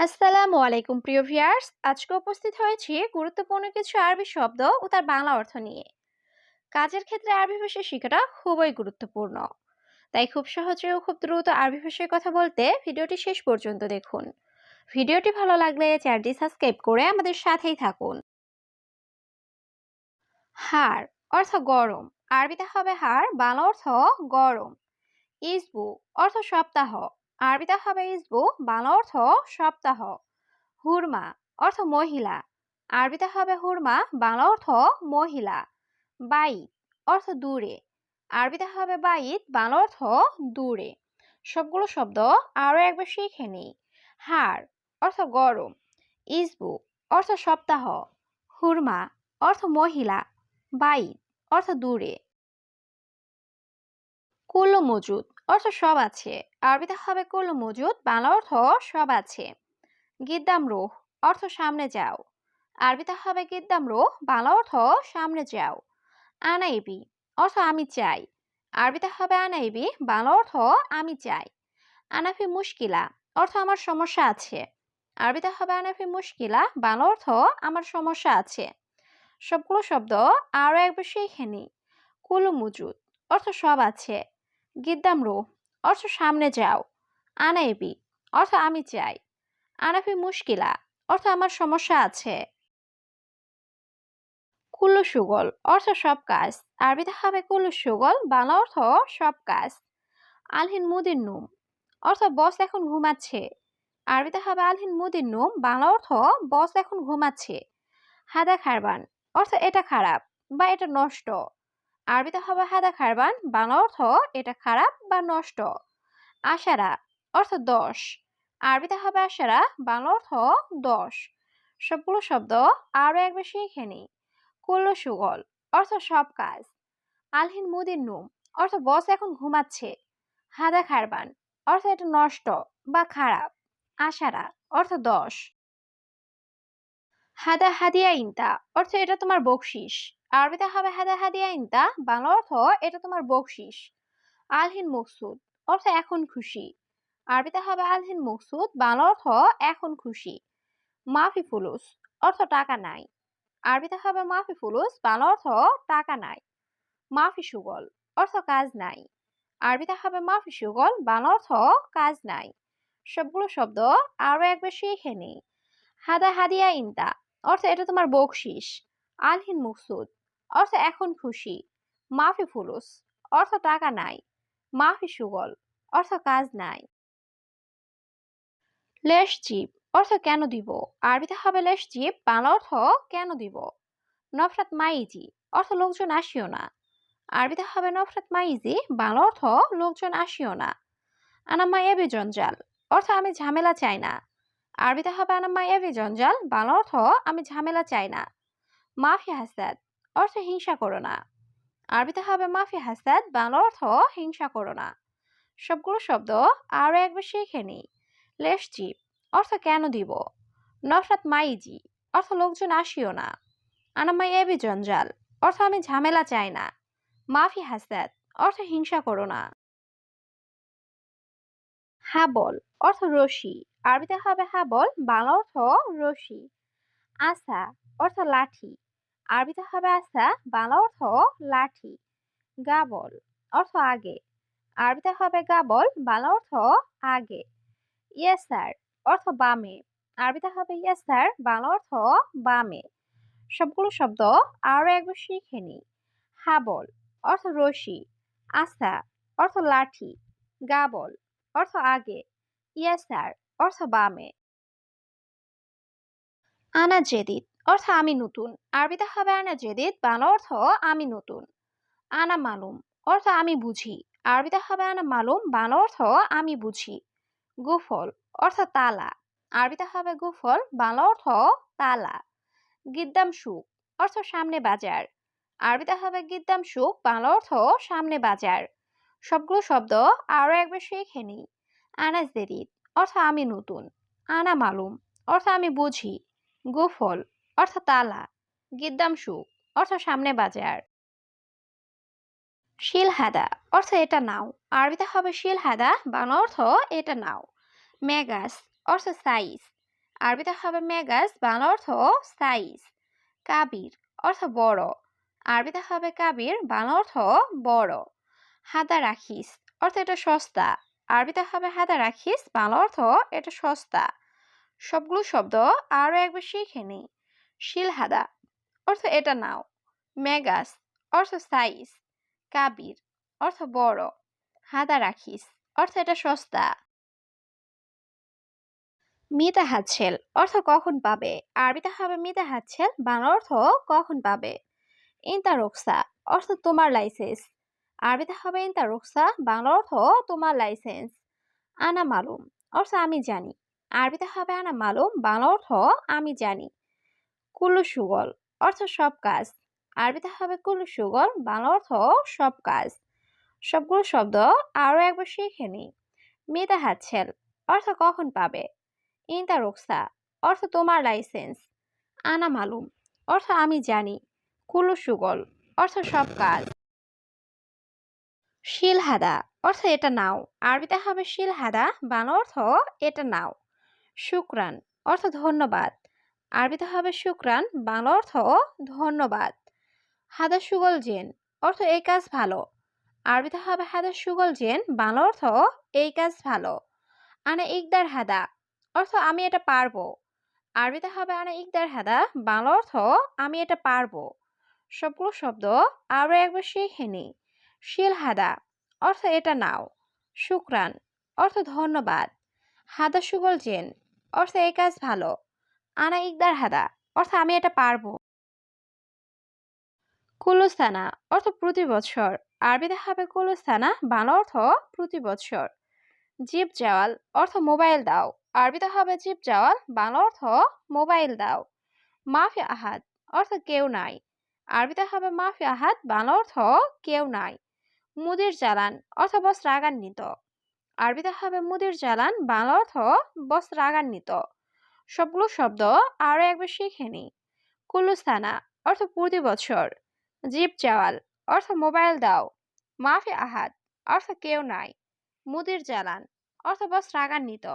আসসালামু আলাইকুম, প্রিয় ভিউয়ার্স। আজকে উপস্থিত হয়েছি গুরুত্বপূর্ণ কিছু আরবি শব্দ ও তার বাংলা অর্থ নিয়ে। কাজের ক্ষেত্রে আরবি ভাষা শেখাটা খুবই গুরুত্বপূর্ণ। তাই খুব সহজে ও খুব দ্রুত আরবি ভাষায় কথা বলতে ভিডিওটি শেষ পর্যন্ত দেখুন। ভিডিওটি ভালো লাগলে চ্যানেলটি সাবস্ক্রাইব করে আমাদের সাথেই থাকুন। হার অর্থ গরম। আরবিতে হবে হার, বাংলা অর্থ গরম। ইসবু অর্থ সপ্তাহ। আরবিতে হবে ইসবু, বাংলা অর্থ সপ্তাহ। হুরমা অর্থ মহিলা। আরবিতে হবে হুরমা, বাংলা অর্থ মহিলা। বাইত অর্থ দূরে। আরবিতে হবে বাইত, বাংলা অর্থ দূরে। সবগুলো শব্দ আরও একবার শিখে নিই। হাড় অর্থ গরম। ইসবু অর্থ সপ্তাহ। হুরমা অর্থ মহিলা। বাইত অর্থ দূরে। কুল্লু মজুদ অর্থ সব আছে। আরবিতে হবে কুল্লু মজুদ, বাংলা অর্থ সব আছে। গিদ্দাম রুহ, অর্থ সামনে যাও। আরবিতে হবে গিদ্দাম রুহ, বাংলা অর্থ সামনে যাও। আনাইবি, অর্থ আমি চাই। আরবিতে হবে আনাইবি, বাংলা অর্থ আমি চাই। আনাফি মুশকিলা, অর্থ আমার সমস্যা আছে। আরবিতে হবে আনাফি মুশকিলা, বাংলা অর্থ আমার সমস্যা আছে। সবগুলো শব্দ আরও একবার শিখে নিই কুলু মজুদ, অর্থ সব আছে। গিদ্দাম রো অর্থ সামনে যাও। আনাইবি অর্থ আমি চাই। আনাফি মুশকিলা অর্থ আমার সমস্যা আছে। কুল্লু সুগল অর্থ সব কাজ। আরবিতে হবে কুল্লু সুগল, বাংলা অর্থ সব কাজ। আলহিন মুদির নুম অর্থ বস এখন ঘুমাচ্ছে। আরবিতে হবে আলহিন মুদির নুম, বাংলা অর্থ বস এখন ঘুমাচ্ছে। হাদা খারবান অর্থ এটা খারাপ, বা এটা নষ্ট। আরবিতে হবে হাদা খারবান, বাংলা অর্থ এটা খারাপ বা নষ্ট। আশারা, অর্থ দশ। আরবিতে হবে আশারা, বাংলা অর্থ দশ। সবগুলো শব্দ আরও একবার শিখে নিই। কুল্ল সুগল, অর্থ সব কাজ। আলহিন মুদির নুম, অর্থ বস এখন ঘুমাচ্ছে। হাদা খারবান, অর্থ এটা নষ্ট বা খারাপ। আশারা, অর্থ দশ। হাদা হাদিয়া ইনতা, অর্থ এটা তোমার বকশিস। আরবিতে হবে হাদা হাদিয়া ইনতা বাংলা অর্থ এটা তোমার বকশিস। আলহিন মকসুদ, অর্থ এখন খুশি। আরবিতে হবে আলহিন মকসুদ, বাংলা অর্থ এখন খুশি। মাফি ফুলুস, অর্থ টাকা নাই। আরবিতে হবে মাফি ফুলুস, বাংলা অর্থ টাকা নাই। মাফি সুগল, অর্থ কাজ নাই। আরবিতে হবে মাফি সুগল, বাংলা অর্থ কাজ নাই। সবগুলো শব্দ আরও একবার শিখে নেই। হাদা হাদিয়া ইনতা অর্থ এটা তোমার বকশিস। আলহিন মুকসুদ অর্থ এখন খুশি। মাফি ফুলুস, অর্থ টাকা নাই। মাফি সুগল, অর্থ কাজ নাই। লেশ জীব, অর্থ কেন দিব? আরবিতে হবে লেশ জীব, বাংলা অর্থ কেন দিব? নফরাত মাইজি, অর্থ লোকজন আসিও না। আরবিতে হবে নফরাত মাইজি, বাংলা অর্থ লোকজন আসিও না। আনাম্মা এবি জঞ্জাল, অর্থ আমি ঝামেলা চাই না। আরবিতে হবে আনাম্মা এবি জঞ্জাল, বাংলা অর্থ আমি ঝামেলা চাই না। মাফি হাসাদ অর্থ হিংসা করো না। আরবিতে হবে মাফি হাসাদ, বাংলা অর্থ হিংসা করো না। সবগুলো শব্দ আরও একবার শিখে নিই। লেশ জীব, অর্থ কেন দিব? নফরাত মাইজি অর্থ লোকজন আসিও না। আনামাই এবি জঞ্জাল, অর্থ আমি ঝামেলা চাই না। মাফি হাসাদ, অর্থ হিংসা করো না। হাবল, অর্থ রশি, আরবিতে হবে হাবল, বাংলা অর্থ রশি। আসা অর্থ লাঠি আরবিতে হবে আসা বাংলা অর্থ লাঠি, গাবল, অর্থ আগে। আরবিতে হবে গাবল, বাংলা অর্থ আগে। ইয়াসার অর্থ বামে। আরবিতে হবে ইয়াসার বাংলা অর্থ বামে। সবগুলো শব্দ আরও একবার শিখে নিই। হাবল, অর্থ রশি। আসা অর্থ লাঠি। গাবল, অর্থ আগে। ইয়াসার অর্থ বামে। আনা জেদিদ অর্থ আমি নতুন। আরবিতে হবে আনা জেদিদ, বাংলা অর্থ আমি নতুন। আনা মালুম, অর্থ আমি বুঝি। আরবিতে হবে আনা মালুম, বাংলা অর্থ আমি বুঝি। গুফল, অর্থ তালা। আরবিতে হবে গুফল, বাংলা অর্থ তালা। গিদ্দাম সুখ, অর্থ সামনে বাজার। আরবিতে হবে গিদ্দাম সুখ, বাংলা অর্থ সামনে বাজার। সবগুলো শব্দ আরও একবার শিখে নিই। আনাজ দেরিত অর্থ আমি নতুন। আনা মালুম, অর্থ আমি বুঝি। গুফল অর্থ তালা, গিদ্দাম সুখ অর্থ সামনে বাজার। শিলহাদা, অর্থ এটা নাও। আরবিতে হবে শিলহাদা, বাংলা অর্থ এটা নাও। মেগাস, অর্থ সাইজ। আরবিতে হবে মেগাস, বাংলা অর্থ সাইজ। কাবির, অর্থ বড়। আরবিতে হবে কাবির, বাংলা অর্থ বড়। হাদা রাখিস অর্থ এটা সস্তা। আরবিতে হবে হাদা রাখিস বাংলা অর্থ এটা সস্তা। সবগুলো শব্দ আরও একবার শিখে নিই। শিলহাদা অর্থ এটা নাও। মেগাস অর্থ সাইজ। কাবির, অর্থ বড়। হাদা রাখিস, অর্থ এটা সস্তা। মিতা হাতছেল অর্থ কখন পাবে? আরবিতে হবে মিতা হাতছেল বাংলা অর্থ কখন পাবে? ইন্তা রোকসা অর্থ তোমার লাইসেন্স। আরবিতে হবে ইন্তা রোকসা বাংলা অর্থ তোমার লাইসেন্স। আনা মালুম, অর্থ আমি জানি। আরবিতে হবে আনা মালুম, বাংলা অর্থ আমি জানি। কুল্লু সুগল অর্থ সব কাজ। আরবিতে হবে কুল্লু সুগল বাংলা অর্থ সব কাজ। সবগুলো শব্দ আরও একবার শিখে নিই। মেয়েটা হাতছেল অর্থ কখন পাবে? ইন্তা রোকসা, অর্থ তোমার লাইসেন্স। আনা মালুম, অর্থ আমি জানি। কুলু সুগল অর্থ সব কাজ। শিলহাদা, অর্থ এটা নাও। আরবিতে হবে শিলহাদা, বাংলা অর্থ এটা নাও। শুক্রান, অর্থ ধন্যবাদ। আরবিতে হবে শুক্রান বাংলা অর্থ ধন্যবাদ। হাদা সুগল জেন, অর্থ এই কাজ ভালো। আরবিতে হবে হাদা সুগল জেন, বাংলা অর্থ এই কাজ ভালো। আনা ইকদার হাদা, অর্থ আমি এটা পারব। আরবিতে হবে আনা ইকদার হাদা, বাংলা অর্থ আমি এটা পারব। সবগুলো শব্দ আরও একবার শিখে নি। শিল হাদা, অর্থ এটা নাও। শুক্রান অর্থ ধন্যবাদ। হাদা সুগল জেন, অর্থ এই কাজ ভালো। আনা ইকদার হাদা। অর্থ আমি এটা পারব। কুলুস্তানা অর্থ প্রতি বছর। আরবিতে হবে কুলুস্তানা, বাংলা অর্থ প্রতি বছর। জিপ জাওয়াল অর্থ মোবাইল দাও। আরবিতে হবে জিপ জাওয়াল, বাংলা অর্থ মোবাইল দাও। মাফি আহাদ অর্থ কেউ নাই। আরবিতে হবে মাফি আহাদ, বাংলা অর্থ কেউ নাই। মুদির জালান অর্থ বস রাগান্বিত আরবিতে হবে মুদির জালান, বাংলা অর্থ বস রাগান্বিত সবগুলো শব্দ আরও একবার শিখে নি কুলুস্তানা অর্থ প্রতি বছর। জিপ চাওয়াল অর্থ মোবাইল দাও। মাফি আহাদ অর্থ কেউ নাই। মুদির জালান অর্থ বস রাগান্বিত।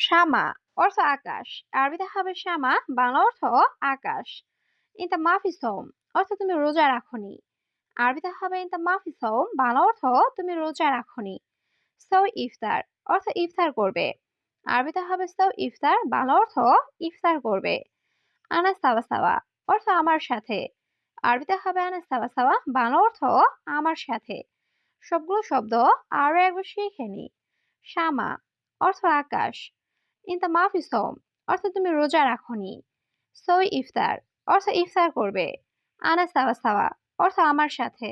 শামা অর্থ আকাশ। আরবিতে হবে শামা বাংলা অর্থ আকাশ। ইনতা মাফি সোম অর্থ তুমি রোজা রাখনি। আরবিতে হবে ইনতা মাফি সোম, বাংলা অর্থ তুমি রোজা রাখনি। সৌ ইফতার অর্থ ইফতার করবে। আরবিতে হবে সৌ, ইফতার, বাংলা অর্থ ইফতার করবে। আনা সাওয়া সাওয়া অর্থ আমার সাথে। আরবিতে হবে আনা সাওয়া সাওয়া, বাংলা অর্থ আমার সাথে। সবগুলো শব্দ আরও একবার শিখে নি। শামা অর্থ আকাশ। ইনতা মাফি সোম অর্থ তুমি রোজা রাখনি। সই ইফতার অর্থ ইফতার করবে। আনা সাওয়া সাওয়া অর্থ আমার সাথে।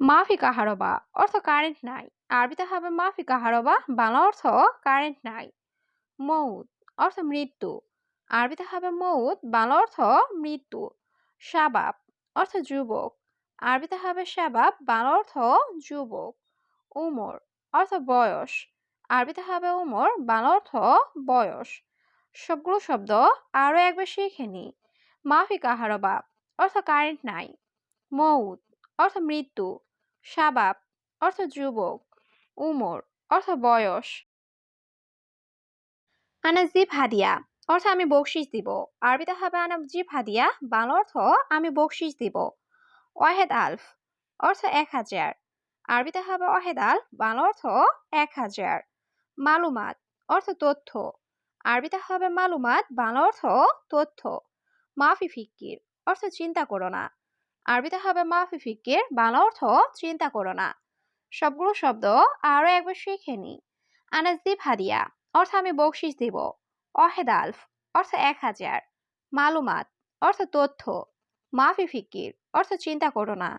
মাফি কাহারবা অর্থ কারেন্ট নাই। আরবিতে হবে মাফি কাহারবা বাংলা অর্থ কারেন্ট নাই। মৌত, অর্থ মৃত্যু। আরবিতে হবে মৌত, বাংলা অর্থ মৃত্যু। শাবাব, অর্থ যুবক। আরবিতে হবে শাবাব, বাংলা অর্থ যুবক। উমর, অর্থ বয়স। আরবিতে হবে উমর, বাংলা অর্থ বয়স। সবগুলো শব্দ আরও একবার শিখে নি। মাফি কাহারবা অর্থ কারেন্ট নাই। মৌত, অর্থ মৃত্যু। শাবাব অর্থ যুবক, উমর, অর্থ বয়স। আনা জিপ হাদিয়া, অর্থ আমি বকশিস দিব। আরবিতে হবে আনা জিপ হাদিয়া, বাংলা অর্থ আমি বকশিস দিব। ওয়াহেদ আলফ, অর্থ এক হাজার। আরবিতে হবে ওয়াহেদ আলফ, বাংলা অর্থ এক হাজার। মালুমাত, অর্থ তথ্য। আরবিতে হবে মালুমাত, বাংলা অর্থ তথ্য। মাফি ফিক্কির অর্থ চিন্তা করো না। আরবিতে হবে মাফি ফিক্কির বাংলা অর্থ চিন্তা করো না। সবগুলো শব্দ আরও একবার শিখে নি। আনাস দিব হাদিয়া, অর্থ আমি বকশিস দিব। অহেদ অর্থ এক হাজার। মালুমাত, অর্থ তথ্য। মাফি ফিকির অর্থ চিন্তা করো না।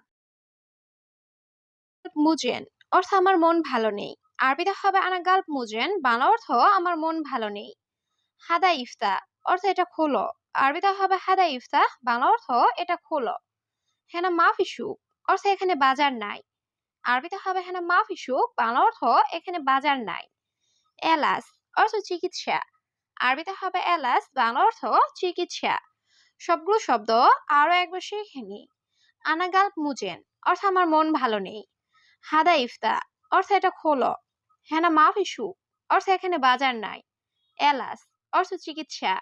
মুজেন, অর্থ আমার মন ভালো নেই। আরবিতে হবে আনা গাল্প মুজেন, বাংলা অর্থ আমার মন ভালো নেই। হাদা ইফতা, অর্থ এটা খোলো। আরবিতে হবে হাদা ইফতা, বাংলা অর্থ এটা খোলো। হেনা মাফি সুখ, অর্থ এখানে বাজার নাই। আরবিতে হবে হেনা মাফি সুখ, বাংলা অর্থ এখানে বাজার নাই। এলাস অর্থ চিকিৎসা। আরবিতে হবে এলাস বাংলা অর্থ চিকিৎসা। সবগুলো শব্দ আরও একবার শিখে নি। আনাগাল মুজেন, অর্থ আমার মন ভালো নেই। হাদা ইফতা, অর্থ এটা খোলো। হেনা মাফ ইস্যু অর্থ এখানে বাজার নাই। এলাস অর্থ চিকিৎসা।